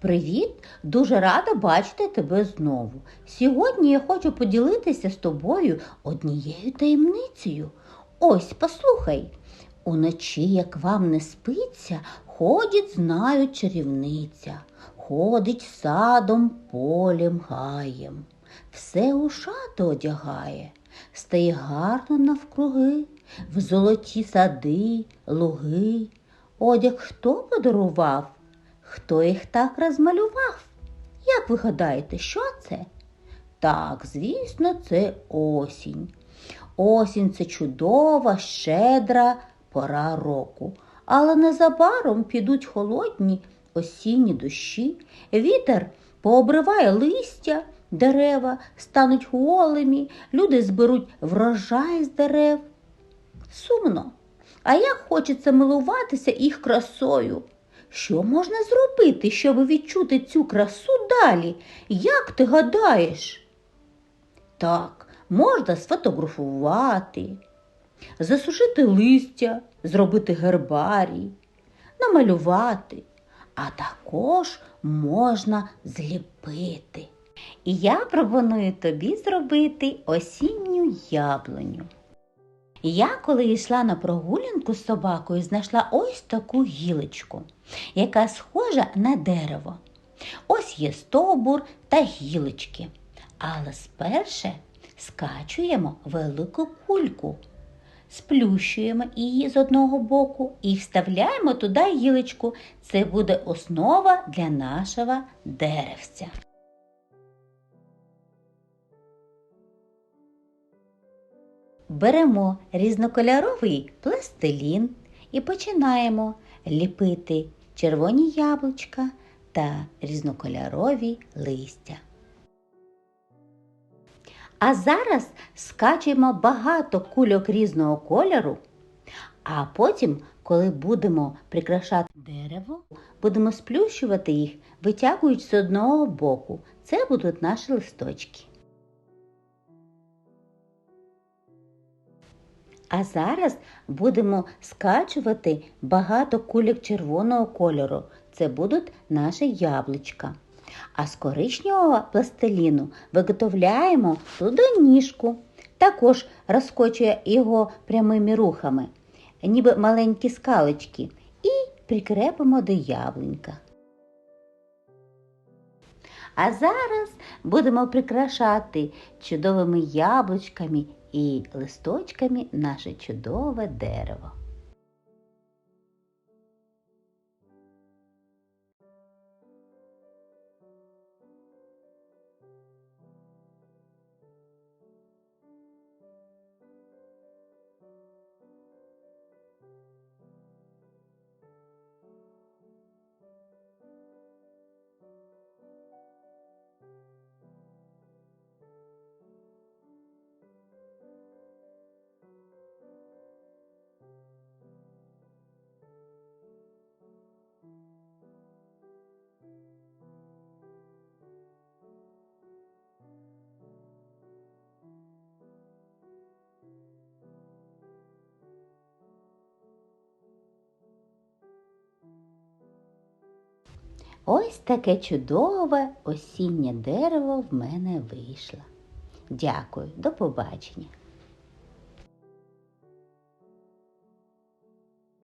Привіт! Дуже рада бачити тебе знову. Сьогодні я хочу поділитися з тобою однією таємницею. Ось, послухай. Уночі, як вам не спиться, ходять, знають чарівниця, ходить садом, полем, гаєм, все у шати одягає, стає гарно навкруги, в золоті сади, луги. Одяг хто подарував? Хто їх так розмалював? Як ви гадаєте, що це? Так, звісно, це осінь. Осінь це чудова, щедра пора року. Але незабаром підуть холодні осінні дощі, вітер пообриває листя, дерева стануть голими, люди зберуть врожай з дерев. Сумно, а як хочеться милуватися їх красою. Що можна зробити, щоб відчути цю красу далі? Як ти гадаєш? Так, можна сфотографувати, засушити листя, зробити гербарій, намалювати, а також можна зліпити. І я пропоную тобі зробити осінню яблуню. Я, коли йшла на прогулянку з собакою, знайшла ось таку гілочку, яка схожа на дерево. Ось є стовбур та гілочки. Але сперше скачуємо велику кульку, сплющуємо її з одного боку і вставляємо туди гілочку. Це буде основа для нашого деревця. Беремо різнокольоровий пластилін і починаємо ліпити червоні яблучка та різнокольорові листя. А зараз скачуємо багато кульок різного кольору, а потім, коли будемо прикрашати дерево, будемо сплющувати їх, витягуючи з одного боку. Це будуть наші листочки. А зараз будемо скачувати багато кульок червоного кольору. Це будуть наші яблучка. А з коричневого пластиліну виготовляємо ніжку. Також розкочує його прямими рухами, ніби маленькі скалочки, і прикрепимо до яблунька. А зараз будемо прикрашати чудовими яблучками і листочками наше чудове дерево. Ось таке чудове осіннє дерево в мене вийшло. Дякую, до побачення.